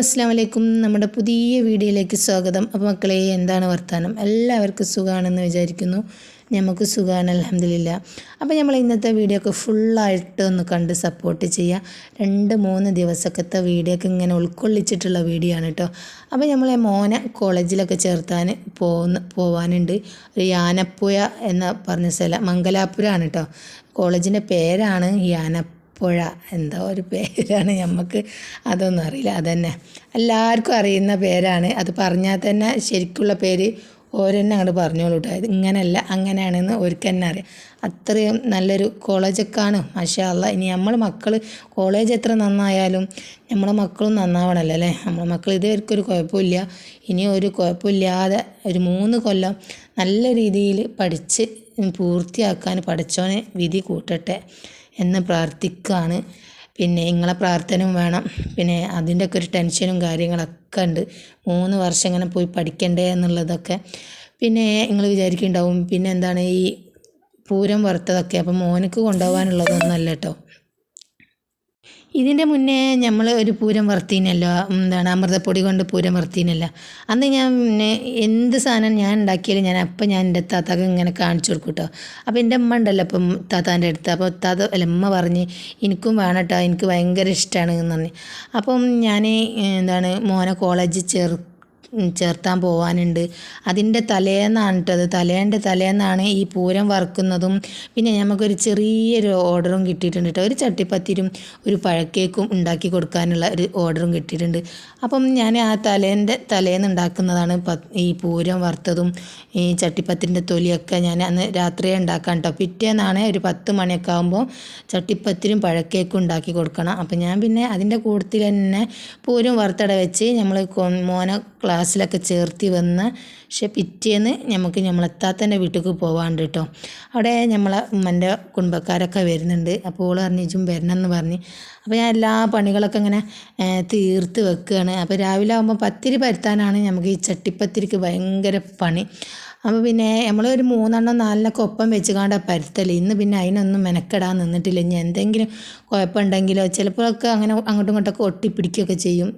അസ്സാം വലൈക്കും നമ്മുടെ പുതിയ വീഡിയോയിലേക്ക് സ്വാഗതം. അപ്പോൾ മക്കളെ എന്താണ് വർത്തമാനം എല്ലാവർക്കും സുഖമാണെന്ന് വിചാരിക്കുന്നു. നമുക്ക് സുഖമാണ് അലഹമില്ല അപ്പോൾ നമ്മൾ ഇന്നത്തെ വീഡിയോ ഒക്കെ ഫുള്ളായിട്ട് ഒന്ന് കണ്ട് സപ്പോർട്ട് ചെയ്യുക രണ്ട് മൂന്ന് ദിവസക്കത്തെ വീഡിയോ ഒക്കെ ഇങ്ങനെ ഉൾക്കൊള്ളിച്ചിട്ടുള്ള വീഡിയോ ആണ് കേട്ടോ അപ്പോൾ നമ്മളെ മോനെ കോളേജിലൊക്കെ ചേർത്താൻ പോകുന്ന പോവാനുണ്ട്. ഒരു യാനപ്പുഴ എന്ന് പറഞ്ഞ സ്ഥലം മംഗലാപുരമാണ് കേട്ടോ കോളേജിന്റെ പേരാണ് യാനപ്പുഴ. പുഴ എന്തോ ഒരു പേരാണ് നമുക്ക് അതൊന്നും അറിയില്ല അതന്നെ. എല്ലാവർക്കും അറിയുന്ന പേരാണ്. അത് പറഞ്ഞാൽ തന്നെ ശരിക്കുള്ള പേര് ഓരെന്നെ അങ്ങോട്ട് പറഞ്ഞോളൂ കേട്ടോ ഇത് ഇങ്ങനെയല്ല അങ്ങനെയാണെന്ന് ഒരിക്കൽ തന്നെ അറിയാം. അത്രയും നല്ലൊരു കോളേജൊക്കെയാണ് മാഷാ അല്ല ഇനി നമ്മൾ മക്കൾ കോളേജ് എത്ര നന്നായാലും നമ്മളെ മക്കളും നന്നാവണമല്ലോ അല്ലേ? നമ്മളെ മക്കൾ ഇതുവരെക്കൊരു കുഴപ്പമില്ല. ഇനി ഒരു കുഴപ്പമില്ലാതെ ഒരു മൂന്ന് കൊല്ലം നല്ല രീതിയിൽ പഠിച്ച് പൂർത്തിയാക്കാൻ പഠിച്ചോനെ വിധി കൂട്ടട്ടെ. എന്ന് പ്രാർത്ഥിക്കുകയാണ് പിന്നെ നിങ്ങളെ പ്രാർത്ഥനയും വേണം. പിന്നെ അതിന്റെയൊക്കെ ഒരു ടെൻഷനും കാര്യങ്ങളൊക്കെ ഉണ്ട്. മൂന്ന് വർഷം ഇങ്ങനെ പോയി പഠിക്കണ്ടേ എന്നുള്ളതൊക്കെ പിന്നെ നിങ്ങൾ വിചാരിക്കുന്നുണ്ടാവും. പിന്നെ എന്താണ് ഈ പൂരം വറുത്തതൊക്കെ അപ്പം മോനക്ക് കൊണ്ടുപോകാനുള്ളതൊന്നുമല്ല കേട്ടോ ഇതിന്റെ മുന്നേ നമ്മൾ ഒരു പൂരം വറുത്തീനല്ലോ. എന്താണ് അമൃതപ്പൊടി കൊണ്ട് പൂരം വറുത്തീനല്ലോ. അന്ന് ഞാൻ പിന്നെ എന്ത് സാധനം ഞാൻ ഉണ്ടാക്കിയാലും ഞാൻ അപ്പം ഞാൻ എന്റെ താത്താക്ക് ഇങ്ങനെ കാണിച്ചു കൊടുക്കും കേട്ടോ അപ്പോൾ എന്റെ അമ്മ ഉണ്ടല്ലോ അപ്പം താത്താന്റെ അടുത്ത്. അപ്പോൾ താത്ത അല്ല അമ്മ പറഞ്ഞ് എനിക്കും വേണം കേട്ടോ എനിക്ക് ഭയങ്കര ഇഷ്ടമാണ് എന്ന് പറഞ്ഞു. അപ്പം ഞാൻ എന്താണ് മോനെ കോളേജിൽ ചേർ ചേർത്താൻ പോവാനുണ്ട്. അതിന്റെ തലേന്നാണ് കേട്ടത് തലേന്റെ തലേന്നാണ് ഈ പൂരം വറുക്കുന്നതും. പിന്നെ നമുക്കൊരു ചെറിയൊരു ഓർഡറും കിട്ടിയിട്ടുണ്ട് കേട്ടോ ഒരു ചട്ടിപ്പത്തിരും ഒരു പഴക്കേക്കും ഉണ്ടാക്കി കൊടുക്കാനുള്ള ഒരു ഓർഡറും കിട്ടിയിട്ടുണ്ട്. അപ്പം ഞാൻ ആ തലേന്റെ തലേന്ന് ഉണ്ടാക്കുന്നതാണ് ഈ പൂരം വറുത്തതും ഈ ചട്ടിപ്പത്തിന്റെ തൊലിയൊക്കെ ഞാൻ അന്ന് രാത്രിയേ ഉണ്ടാക്കാൻ കേട്ടോ പിറ്റേന്നാണ് ഒരു പത്ത് മണിയൊക്കെ ആകുമ്പോൾ ചട്ടിപ്പത്തിരും പഴക്കേക്കും ഉണ്ടാക്കി കൊടുക്കണം. അപ്പം ഞാൻ പിന്നെ അതിന്റെ കൂട്ടത്തിൽ തന്നെ പൂരം വറുത്തട വെച്ച് നമ്മൾ മോനെ ക്ലാസ്സിലൊക്കെ ചേർത്തി വന്ന് പക്ഷെ പിറ്റേന്ന് നമുക്ക് നമ്മളെത്താത്തന്റെ വീട്ടിലേക്ക് പോകാണ്ട് കേട്ടോ അവിടെ നമ്മളെ ഉമ്മന്റെ കുടുംബക്കാരൊക്കെ വരുന്നുണ്ട്. അപ്പോൾ ഓൾ പറഞ്ഞു ഇജും വരണം എന്ന് പറഞ്ഞ്. അപ്പോൾ ഞാൻ എല്ലാ പണികളൊക്കെ ഇങ്ങനെ തീർത്ത് വെക്കുകയാണ് അപ്പോൾ രാവിലെ ആകുമ്പോൾ പത്തിരി പരത്താനാണ് നമുക്ക് ഈ ചട്ടിപ്പത്തിരിക്ക് ഭയങ്കര പണി. അപ്പോൾ പിന്നെ നമ്മൾ ഒരു മൂന്നെണ്ണം നാലിനൊക്കെ ഒപ്പം വെച്ച് കാണ്ട പരുത്തൽ ഇന്ന് പിന്നെ അതിനൊന്നും മെനക്കെടാൻ നിന്നിട്ടില്ല. ഇനി എന്തെങ്കിലും കുഴപ്പമുണ്ടെങ്കിലോ ചിലപ്പോഴൊക്കെ അങ്ങനെ അങ്ങോട്ടും ഇങ്ങോട്ടൊക്കെ ഒട്ടിപ്പിടിക്കുകയൊക്കെ ചെയ്യും.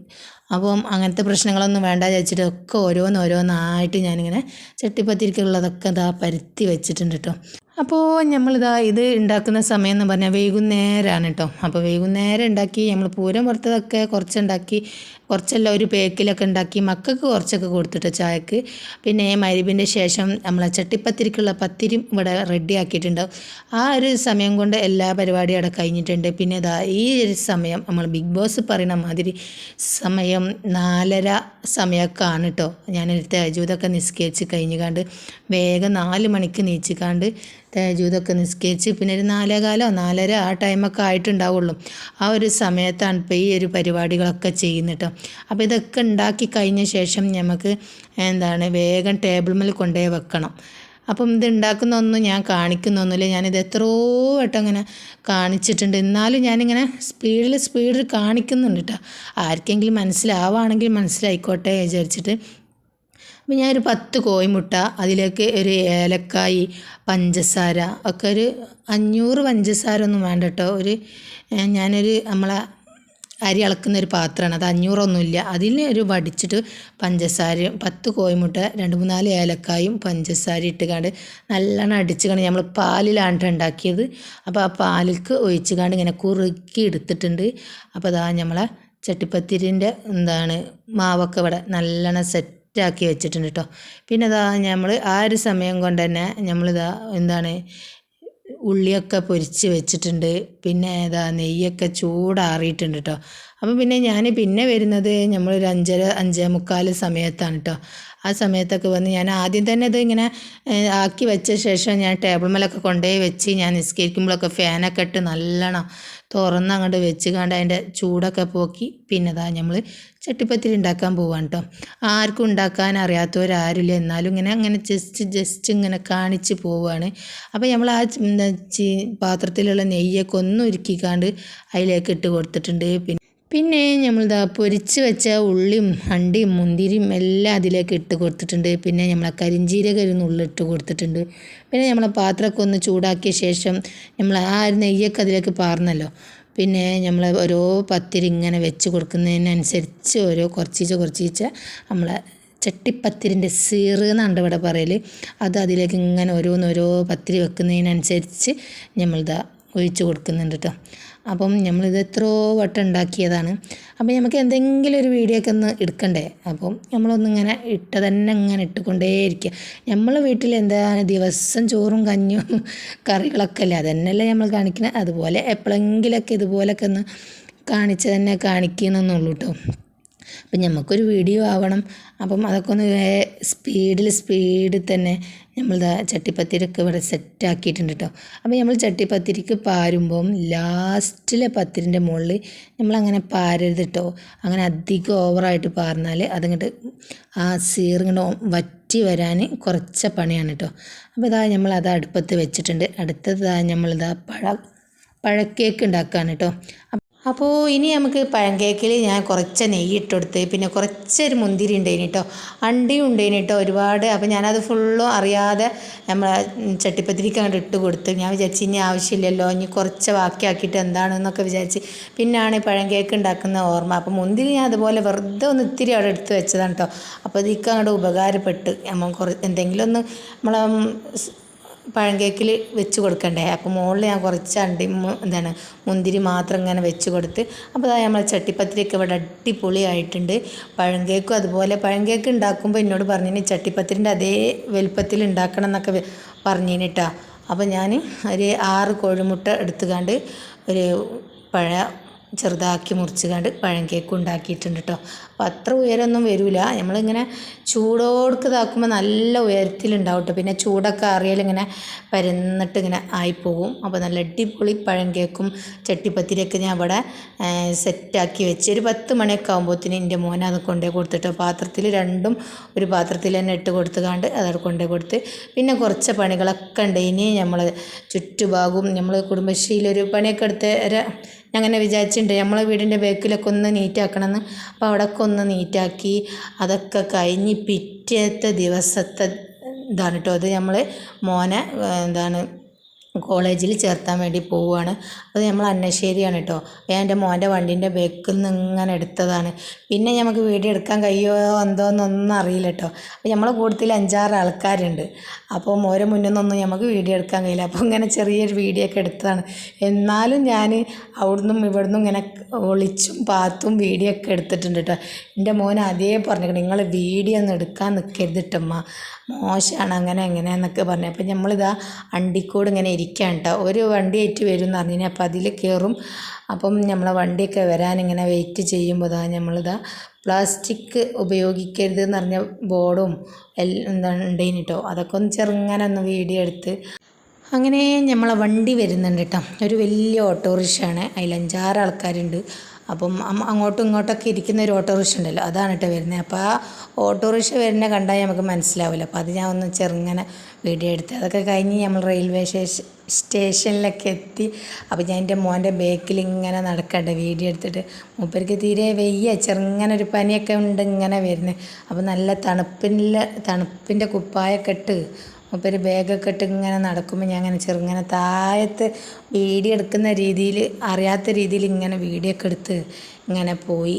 അപ്പം അങ്ങനത്തെ പ്രശ്നങ്ങളൊന്നും വേണ്ട വിചാരിച്ചിട്ട് ഒക്കെ ഓരോന്ന് ഓരോന്നായിട്ട് ഞാനിങ്ങനെ ചട്ടിപ്പത്തിരിക്കുള്ളതൊക്കെ ഇതാ പരുത്തി വെച്ചിട്ടുണ്ട് കേട്ടോ അപ്പോൾ നമ്മളിതാ ഇത് ഉണ്ടാക്കുന്ന സമയം എന്ന് പറഞ്ഞാൽ വൈകുന്നേരമാണ് കേട്ടോ അപ്പോൾ വൈകുന്നേരം ഉണ്ടാക്കി നമ്മൾ പൂരം പുറത്തതൊക്കെ കുറച്ചുണ്ടാക്കി കുറച്ചെല്ലാം ഒരു പേക്കിലൊക്കെ ഉണ്ടാക്കി മക്കൾക്ക് കുറച്ചൊക്കെ കൊടുത്തിട്ട് ചായക്ക്. പിന്നെ മരുവിന്റെ ശേഷം നമ്മൾ ചട്ടിപ്പത്തിരിക്കുള്ള പത്തിരി ഇവിടെ റെഡി ആക്കിയിട്ടുണ്ടാവും ആ ഒരു സമയം കൊണ്ട് എല്ലാ പരിപാടിയും അവിടെ കഴിഞ്ഞിട്ടുണ്ട്. പിന്നെ ഇതാ ഈ ഒരു സമയം നമ്മൾ ബിഗ് ബോസ് പറയുന്ന മാതിരി സമയം നാലര സമയമൊക്കെ ആണ് കേട്ടോ ഞാൻ തേജൂതൊക്കെ നിസ്കരിച്ച് കഴിഞ്ഞുകാണ്ട് വേഗം നാല് മണിക്ക് നീച്ചിക്കാണ്ട് തേജൂതൊക്കെ നിസ്കരിച്ച് പിന്നെ ഒരു നാലേകാലോ നാലര ആ ടൈമൊക്കെ ആയിട്ടുണ്ടാവുള്ളൂ. ആ ഒരു സമയത്താണ് ഇപ്പോൾ ഈ ഒരു പരിപാടികളൊക്കെ ചെയ്യുന്നത്. കേട്ടോ അപ്പോൾ ഇതൊക്കെ ഉണ്ടാക്കി കഴിഞ്ഞ ശേഷം നമുക്ക് എന്താണ് വേഗം ടേബിൾ മേൽ കൊണ്ടുപോയി വെക്കണം. അപ്പം ഇത് ഉണ്ടാക്കുന്നൊന്നും ഞാൻ കാണിക്കുന്നൊന്നുമില്ല ഞാനിത് എത്രയോ വട്ടം ഇങ്ങനെ കാണിച്ചിട്ടുണ്ട്. എന്നാലും ഞാനിങ്ങനെ സ്പീഡിൽ സ്പീഡിൽ കാണിക്കുന്നുണ്ട് കേട്ടോ ആർക്കെങ്കിലും മനസ്സിലാവുകയാണെങ്കിൽ മനസ്സിലായിക്കോട്ടെ വിചാരിച്ചിട്ട് അപ്പം ഞാനൊരു പത്ത് കോഴിമുട്ട അതിലേക്ക് ഒരു ഏലക്കായി പഞ്ചസാര ഒക്കെ ഒരു അഞ്ഞൂറ് പഞ്ചസാര ഒന്നും വേണ്ട കേട്ടോ ഒരു ഞാനൊരു നമ്മളെ അരി അളക്കുന്ന ഒരു പാത്രമാണ്. അത് അഞ്ഞൂറൊന്നുമില്ല. അതിൽ ഒരു വടിച്ചിട്ട് പഞ്ചസാരയും പത്ത് കോഴിമുട്ട രണ്ട് മൂന്നാൽ ഏലക്കായും പഞ്ചസാര ഇട്ടുകാണ്ട് നല്ലോണം അടിച്ചുകൊണ്ട് നമ്മൾ പാലിലാണ് ഉണ്ടാക്കിയത്. അപ്പോൾ ആ പാലിക്ക് ഒഴിച്ചുകാണ്ട് ഇങ്ങനെ കുറുക്കി എടുത്തിട്ടുണ്ട്. അപ്പോൾ അതാ നമ്മളെ ചട്ടിപ്പത്തിരിന്റെ എന്താണ് മാവൊക്കെ ഇവിടെ നല്ലോണം സെറ്റ് സെറ്റാക്കി വെച്ചിട്ടുണ്ട് കേട്ടോ പിന്നെ ഇതാ നമ്മൾ ആ ഒരു സമയം കൊണ്ട് തന്നെ നമ്മളിതാ എന്താണ് ഉള്ളിയൊക്കെ പൊരിച്ച് വെച്ചിട്ടുണ്ട്. പിന്നെ ഇതാ നെയ്യൊക്കെ ചൂടാറിയിട്ടുണ്ട് കേട്ടോ അപ്പം പിന്നെ ഞാൻ പിന്നെ വരുന്നത് നമ്മളൊരു അഞ്ചര അഞ്ചേ മുക്കാൽ സമയത്താണ് കേട്ടോ ആ സമയത്തൊക്കെ വന്ന് ഞാൻ ആദ്യം തന്നെ ഇത് ഇങ്ങനെ ആക്കി വെച്ച ശേഷം ഞാൻ ടേബിൾ മേലൊക്കെ കൊണ്ടുപോയി വെച്ച് ഞാൻ നിസ്കരിക്കുമ്പോഴൊക്കെ ഫാനൊക്കെ ഇട്ട് നല്ലോണം തുറന്ന് അങ്ങോട്ട് വെച്ച് കണ്ട് അതിന്റെ ചൂടൊക്കെ പോക്കി. പിന്നെ അതാ നമ്മൾ ചട്ടിപ്പത്തിരി ഉണ്ടാക്കാൻ പോവാണ് കേട്ടോ ആർക്കും ഉണ്ടാക്കാൻ അറിയാത്തവരാരുമില്ല എന്നാലും ഇങ്ങനെ അങ്ങനെ ജസ്റ്റ് ജസ്റ്റ് ഇങ്ങനെ കാണിച്ച് പോവുകയാണ് അപ്പോൾ നമ്മൾ ആ പാത്രത്തിലുള്ള നെയ്യൊക്കെ ഒന്ന് ഉരുക്കിക്കാണ്ട് അതിലേക്ക് ഇട്ട് കൊടുത്തിട്ടുണ്ട്. പിന്നെ പിന്നെ നമ്മളിതാ പൊരിച്ച് വെച്ച ഉള്ളിയും അണ്ടിയും മുന്തിരിയും എല്ലാം അതിലേക്ക് ഇട്ട് കൊടുത്തിട്ടുണ്ട്. പിന്നെ നമ്മളെ കരിഞ്ചീരക ഒരു നുള്ളിട്ട് കൊടുത്തിട്ടുണ്ട്. പിന്നെ നമ്മളെ പാത്രമൊക്കെ ഒന്ന് ചൂടാക്കിയ ശേഷം നമ്മൾ ആ ഒരു നെയ്യൊക്കെ അതിലേക്ക് പാർന്നല്ലോ. പിന്നെ നമ്മൾ ഓരോ പത്തിരി ഇങ്ങനെ വെച്ച് കൊടുക്കുന്നതിനനുസരിച്ച് ഓരോ കുറച്ചീച്ച കുറച്ചീച്ച നമ്മളെ ചട്ടിപ്പത്തിരിന്റെ സീറ് എന്നാണ് ഇവിടെ പറയൽ അത് അതിലേക്ക് ഇങ്ങനെ ഓരോന്നോരോ പത്തിരി വെക്കുന്നതിനനുസരിച്ച് നമ്മളിതാ ഒഴിച്ച് കൊടുക്കുന്നുണ്ട് കേട്ടോ അപ്പം നമ്മളിത് എത്രയോ വട്ടം ഉണ്ടാക്കിയതാണ്. അപ്പം നമുക്ക് എന്തെങ്കിലും ഒരു വീഡിയോ ഒക്കെ ഒന്ന് എടുക്കണ്ടേ? അപ്പം നമ്മളൊന്നിങ്ങനെ ഇട്ട് തന്നെ ഇങ്ങനെ ഇട്ടുകൊണ്ടേയിരിക്കുക നമ്മൾ വീട്ടിൽ എന്താണ് ദിവസം ചോറും കഞ്ഞും കറികളൊക്കെ അല്ലേ? അതന്നെയല്ലേ നമ്മൾ കാണിക്കുന്നത് അതുപോലെ എപ്പോഴെങ്കിലൊക്കെ ഇതുപോലൊക്കെ ഒന്ന് കാണിച്ച് തന്നെ കാണിക്കണമെന്നുള്ളൂ കേട്ടോ അപ്പം നമുക്കൊരു വീഡിയോ ആവണം. അപ്പം അതൊക്കെ ഒന്ന് സ്പീഡിൽ സ്പീഡിൽ തന്നെ നമ്മൾ ചട്ടിപ്പത്തിരിക്ക് ഇവിടെ സെറ്റാക്കിയിട്ടുണ്ട് കേട്ടോ അപ്പോൾ നമ്മൾ ചട്ടിപ്പത്തിരിക്ക് പാരുമ്പം ലാസ്റ്റിലെ പത്തിരിന്റെ മുകളിൽ നമ്മളങ്ങനെ പാരരുത് കേട്ടോ അങ്ങനെ അധികം ഓവറായിട്ട് പാർന്നാൽ അതങ്ങോട്ട് ആ സീറിങ്ങോട്ട് വറ്റി വരാൻ കുറച്ച പണിയാണ് കേട്ടോ അപ്പോൾ ഇതാ നമ്മൾ അത് അടുപ്പത്ത് വെച്ചിട്ടുണ്ട്. അടുത്തതാ നമ്മളിതാ പഴ പഴക്കേക്ക് ഉണ്ടാക്കുകയാണ് കേട്ടോ അപ്പോൾ ഇനി നമുക്ക് പഴംകേക്കിൽ ഞാൻ കുറച്ച് നെയ്യ് ഇട്ടെടുത്ത് പിന്നെ കുറച്ചൊരു മുന്തിരി ഉണ്ടായിന് കേട്ടോ അണ്ടിയും ഉണ്ടായിന് കേട്ടോ ഒരുപാട്. അപ്പോൾ ഞാനത് ഫുള്ളും അറിയാതെ നമ്മൾ ചട്ടിപ്പത്തിരിക്ക് അങ്ങോട്ട് ഇട്ട് കൊടുത്ത് ഞാൻ വിചാരിച്ചു ഇനി ആവശ്യമില്ലല്ലോ ഇനി കുറച്ച് ബാക്കിയാക്കിയിട്ട് എന്താണെന്നൊക്കെ വിചാരിച്ച് പിന്നാണ് പഴംകേക്ക് ഉണ്ടാക്കുന്ന ഓർമ്മ. അപ്പോൾ മുന്തിരി ഞാൻ അതുപോലെ വെറുതെ ഒന്ന് ഇത്തിരി അവിടെ എടുത്ത് വെച്ചതാണ് കേട്ടോ അപ്പോൾ ഇതിക്ക് അങ്ങോട്ട് ഉപകാരപ്പെട്ട് നമ്മൾ കുറ എന്തെങ്കിലും ഒന്ന് നമ്മളെ പഴംകേക്കിൽ വെച്ച് കൊടുക്കണ്ടേ? അപ്പോൾ മുകളിൽ ഞാൻ കുറച്ച് അണ്ടി എന്താണ് മുന്തിരി മാത്രം ഇങ്ങനെ വെച്ച് കൊടുത്ത് അപ്പോൾ അതായത് നമ്മൾ ചട്ടിപ്പത്തിരിയൊക്കെ ഇവിടെ അടിപൊളിയായിട്ടുണ്ട്. പഴങ്കേക്കും അതുപോലെ പഴങ്കേക്ക് ഉണ്ടാക്കുമ്പോൾ എന്നോട് പറഞ്ഞിന് ചട്ടിപ്പത്തിരിന്റെ അതേ വലുപ്പത്തിൽ ഉണ്ടാക്കണം എന്നൊക്കെ പറഞ്ഞിന് കേട്ടോ അപ്പോൾ ഞാൻ ഒരു ആറ് കോഴിമുട്ട എടുത്തുകാണ്ട് ഒരു പഴ ചെറുതാക്കി മുറിച്ച് കണ്ട് പഴം കേക്ക് ഉണ്ടാക്കിയിട്ടുണ്ട് കേട്ടോ അപ്പോൾ അത്ര ഉയരമൊന്നും വരില്ല നമ്മളിങ്ങനെ ചൂടോടുക്ക് ഇതാക്കുമ്പോൾ നല്ല ഉയരത്തിലുണ്ടാവും കേട്ടോ പിന്നെ ചൂടൊക്കെ അറിയാൽ ഇങ്ങനെ പരന്നിട്ട് ഇങ്ങനെ ആയിപ്പോകും. അപ്പോൾ നല്ല അടിപൊളി പഴം കേക്കും ചട്ടിപ്പത്തിരിയൊക്കെ ഞാൻ അവിടെ സെറ്റാക്കി വെച്ച് ഒരു പത്ത് മണിയൊക്കെ ആകുമ്പോഴത്തേന് എന്റെ മോനെ അത് കൊണ്ടേ കൊടുത്തിട്ട് പാത്രത്തിൽ രണ്ടും ഒരു പാത്രത്തിൽ തന്നെ ഇട്ട് കൊടുത്ത് കണ്ട് അതവിടെ കൊണ്ടേ കൊടുത്ത് പിന്നെ കുറച്ച് പണികളൊക്കെ ഉണ്ട്. ഇനി നമ്മൾ ചുറ്റുഭാഗവും നമ്മൾ കുടുംബശ്രീയിലൊരു പണിയൊക്കെ എടുത്ത് അങ്ങനെ വിചാരിച്ചിട്ടുണ്ട് നമ്മളെ വീടിന്റെ ബാക്കിലൊക്കെ ഒന്ന് നീറ്റാക്കണമെന്ന്. അപ്പോൾ അവിടെയൊക്കെ ഒന്ന് നീറ്റാക്കി അതൊക്കെ കഴിഞ്ഞ് പിറ്റേത്തെ ദിവസത്തെ ഇതാണ് കേട്ടോ അത് നമ്മൾ മോനെ എന്താണ് കോളേജിൽ ചേർത്താൻ വേണ്ടി പോവുകയാണ്. അത് നമ്മൾ അന്നശ്ശേരിയാണ് കേട്ടോ ഞാൻ എന്റെ മോന്റെ വണ്ടീന്റെ ബേക്കിൽ നിന്ന് ഇങ്ങനെ എടുത്തതാണ്. പിന്നെ നമുക്ക് വീഡിയോ എടുക്കാൻ കഴിയോ എന്തോ എന്നൊന്നും അറിയില്ല കേട്ടോ അപ്പോൾ നമ്മളെ കൂട്ടത്തിൽ അഞ്ചാറ് ആൾക്കാരുണ്ട്. അപ്പോൾ മോരെ മുന്നിൽ നിന്നൊന്നും നമുക്ക് വീഡിയോ എടുക്കാൻ കഴിയില്ല. അപ്പോൾ ഇങ്ങനെ ചെറിയൊരു വീഡിയോ ഒക്കെ എടുത്തതാണ്. എന്നാലും ഞാൻ അവിടുന്നും ഇവിടുന്നും ഇങ്ങനെ ഒളിച്ചും പാത്തും വീഡിയോ ഒക്കെ എടുത്തിട്ടുണ്ട് കേട്ടോ എന്റെ മോൻ അതേ പറഞ്ഞു നിങ്ങൾ വീഡിയോ ഒന്നും എടുക്കാൻ നിൽക്കരുത് കേട്ടമ്മ മോശമാണ് അങ്ങനെ എങ്ങനെയാന്നൊക്കെ പറഞ്ഞു. അപ്പം നമ്മളിതാ അണ്ടിക്കോട് ഇങ്ങനെ ഇരിക്കുകയാണ് കേട്ടോ ഒരു വണ്ടി ആയിട്ട് വരും എന്ന് പറഞ്ഞു അപ്പോൾ അതിൽ കയറും. അപ്പം നമ്മളെ വണ്ടിയൊക്കെ വരാൻ ഇങ്ങനെ വെയിറ്റ് ചെയ്യുമ്പോൾ ഇതാ നമ്മളിതാ പ്ലാസ്റ്റിക് ഉപയോഗിക്കരുത് എന്ന് പറഞ്ഞ ബോർഡും എല്ലാം എന്താണ് ഉണ്ടേന് കേട്ടോ അതൊക്കെ ഒന്ന് ചെറുങ്ങനെ ഒന്ന് വീഡിയോ എടുത്ത് അങ്ങനെ നമ്മളെ വണ്ടി വരുന്നുണ്ട് കേട്ടോ ഒരു വലിയ ഓട്ടോറിക്ഷയാണ്. അതിൽ അഞ്ചാറ് ആൾക്കാരുണ്ട്. അപ്പം അങ്ങോട്ടും ഇങ്ങോട്ടൊക്കെ ഇരിക്കുന്ന ഒരു ഓട്ടോറിക്ഷ ഉണ്ടല്ലോ അതാണ് കേട്ടോ വരുന്നത് അപ്പോൾ ആ ഓട്ടോറിക്ഷ വരുന്ന കണ്ടാൽ നമുക്ക് മനസ്സിലാവില്ല അപ്പോൾ അത് ഞാൻ ഒന്ന് ചെറുങ്ങനെ വീഡിയോ എടുത്ത് അതൊക്കെ കഴിഞ്ഞ് നമ്മൾ റെയിൽവേ സ്റ്റേഷൻ സ്റ്റേഷനിലൊക്കെ എത്തി. അപ്പോൾ ഞാൻ എന്റെ മോന്റെ ബേക്കിൽ ഇങ്ങനെ നടക്കട്ടെ വീഡിയോ എടുത്തിട്ട് മൂപ്പർക്ക് തീരെ വെയ്യ. ചെറുങ്ങനെ ഒരു പനിയൊക്കെ ഉണ്ട് ഇങ്ങനെ വരുന്നത് അപ്പോൾ നല്ല തണുപ്പിന്റെ തണുപ്പിന്റെ കുപ്പായൊക്കെ ഇട്ട് മൂപ്പര് ബാഗൊക്കെ ഇട്ട് ഇങ്ങനെ നടക്കുമ്പോൾ ഞാൻ അങ്ങനെ ചെറുങ്ങനെ താഴത്ത് വീഡിയോ എടുക്കുന്ന രീതിയിൽ അറിയാത്ത രീതിയിൽ ഇങ്ങനെ വീഡിയോ ഒക്കെ എടുത്ത് ഇങ്ങനെ പോയി.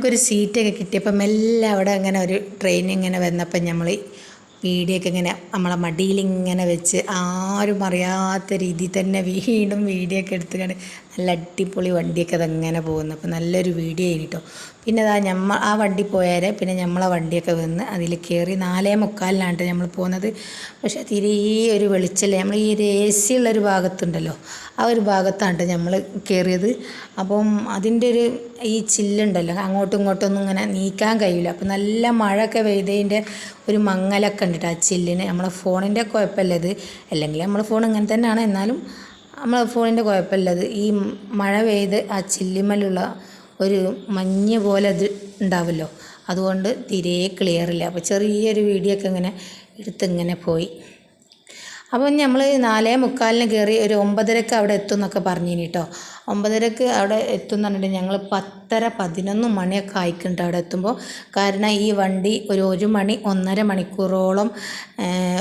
നമുക്കൊരു സീറ്റൊക്കെ കിട്ടിയപ്പം എല്ലാം അവിടെ അങ്ങനെ ഒരു ട്രെയിൻ ഇങ്ങനെ വന്നപ്പം നമ്മൾ വീഡിയോ ഒക്കെ ഇങ്ങനെ നമ്മളെ മടിയിൽ ഇങ്ങനെ വെച്ച് ആരും അറിയാത്ത രീതിയിൽ തന്നെ വീണ്ടും വീഡിയോ ഒക്കെ എടുത്തുകൊണ്ട് നല്ല അടിപൊളി വണ്ടിയൊക്കെ അതങ്ങനെ പോകുന്നു. അപ്പോൾ നല്ലൊരു വീഡിയോ ആയി കേട്ടോ പിന്നെ അതാ ഞമ്മ ആ വണ്ടി പോയാരെ പിന്നെ നമ്മളെ വണ്ടിയൊക്കെ വന്ന് അതിൽ കയറി നാലേ മുക്കാലിനാണ് നമ്മൾ പോകുന്നത് പക്ഷേ തീരെ ഒരു വെളിച്ചല്ലേ നമ്മൾ ഈ ഒരു എ സി ഉള്ളൊരു ഭാഗത്തുണ്ടല്ലോ ആ ഒരു ഭാഗത്താണ് നമ്മൾ കയറിയത് അപ്പം അതിന്റെ ഒരു ഈ ചില്ലുണ്ടല്ലോ അങ്ങോട്ടും ഇങ്ങോട്ടും ഒന്നും ഇങ്ങനെ നീക്കാൻ കഴിയില്ല. അപ്പം നല്ല മഴയൊക്കെ പെയ്തതിന്റെ ഒരു മങ്ങലൊക്കെ ഉണ്ട് ആ ചില്ലിന്. നമ്മളെ ഫോണിന്റെ കുഴപ്പമല്ലത് അല്ലെങ്കിൽ നമ്മളെ ഫോൺ ഇങ്ങനെ തന്നെയാണ്. എന്നാലും നമ്മളെ ഫോണിന്റെ കുഴപ്പമില്ലത്. ഈ മഴ പെയ്ത് ആ ചില്ലിമലുള്ള ഒരു മഞ്ഞ് പോലെ അത് ഉണ്ടാവുമല്ലോ അതുകൊണ്ട് തീരെ ക്ലിയർ ഇല്ല. അപ്പോൾ ചെറിയൊരു വീഡിയോ ഒക്കെ ഇങ്ങനെ എടുത്തിങ്ങനെ പോയി. അപ്പം നമ്മൾ നാലേ മുക്കാലിന് കയറി ഒരു ഒമ്പതരക്ക് അവിടെ എത്തും എന്നൊക്കെ പറഞ്ഞിനി കേട്ടോ ഒമ്പതരക്ക് അവിടെ എത്തും എന്ന് പറഞ്ഞിട്ട് ഞങ്ങൾ പത്തര പതിനൊന്ന് മണിയൊക്കെ ആയിക്കുന്നുണ്ട് അവിടെ എത്തുമ്പോൾ കാരണം ഈ വണ്ടി ഒരു ഒരു മണി ഒന്നര മണിക്കൂറോളം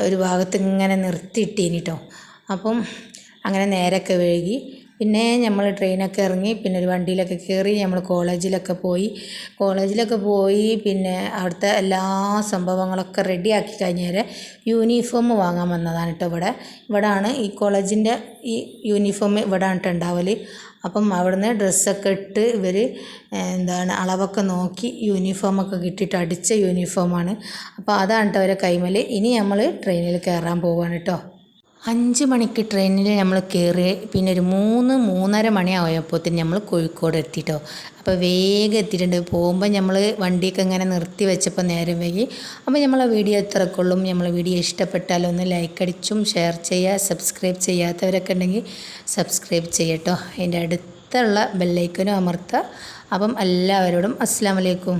ഒരു ഭാഗത്ത് ഇങ്ങനെ നിർത്തിയിട്ടീനി കേട്ടോ അപ്പം അങ്ങനെ നേരമൊക്കെ വൈകി. പിന്നെ നമ്മൾ ട്രെയിനൊക്കെ ഇറങ്ങി പിന്നെ ഒരു വണ്ടിയിലൊക്കെ കയറി നമ്മൾ കോളേജിലൊക്കെ പോയി. കോളേജിലൊക്കെ പോയി പിന്നെ അവിടുത്തെ എല്ലാ സംഭവങ്ങളൊക്കെ റെഡിയാക്കി കഴിഞ്ഞേരെ യൂണിഫോം വാങ്ങാൻ വന്നതാണ് കേട്ടോ ഇവിടെ. ഇവിടാണ് ഈ കോളേജിന്റെ ഈ യൂണിഫോം ഇവിടാണ് കേട്ടോ ഉണ്ടാവൽ അപ്പം അവിടുന്ന് ഡ്രസ്സൊക്കെ ഇട്ട് ഇവർ എന്താണ് അളവൊക്കെ നോക്കി യൂണിഫോമൊക്കെ കിട്ടിയിട്ട് അടിച്ച യൂണിഫോമാണ്. അപ്പോൾ അതാണ് കേട്ടോ അവരെ കൈമൽ ഇനി നമ്മൾ ട്രെയിനിൽ കയറാൻ പോവാണ് കേട്ടോ അഞ്ച് മണിക്ക് ട്രെയിനിൽ നമ്മൾ കയറി പിന്നെ ഒരു മൂന്ന് മൂന്നര മണിയായപ്പോഴത്തേന് നമ്മൾ കോഴിക്കോട് എത്തിട്ടോ. അപ്പോൾ വേഗം എത്തിയിട്ടുണ്ട്. പോകുമ്പോൾ നമ്മൾ വണ്ടിയൊക്കെ ഇങ്ങനെ നിർത്തി വെച്ചപ്പോൾ നേരം വൈകി. അപ്പോൾ നമ്മളെ വീഡിയോ എത്രക്കുള്ളും നമ്മളെ വീഡിയോ ഇഷ്ടപ്പെട്ടാൽ ഒന്ന് ലൈക്ക് അടിച്ചും ഷെയർ ചെയ്യുക സബ്സ്ക്രൈബ് ചെയ്യാത്തവരൊക്കെ ഉണ്ടെങ്കിൽ സബ്സ്ക്രൈബ് ചെയ്യട്ടോ. അതിന്റെ അടുത്തുള്ള ബെല്ലൈക്കനും അമർത്തുക അപ്പം എല്ലാവരോടും അസ്സാം വലൈക്കും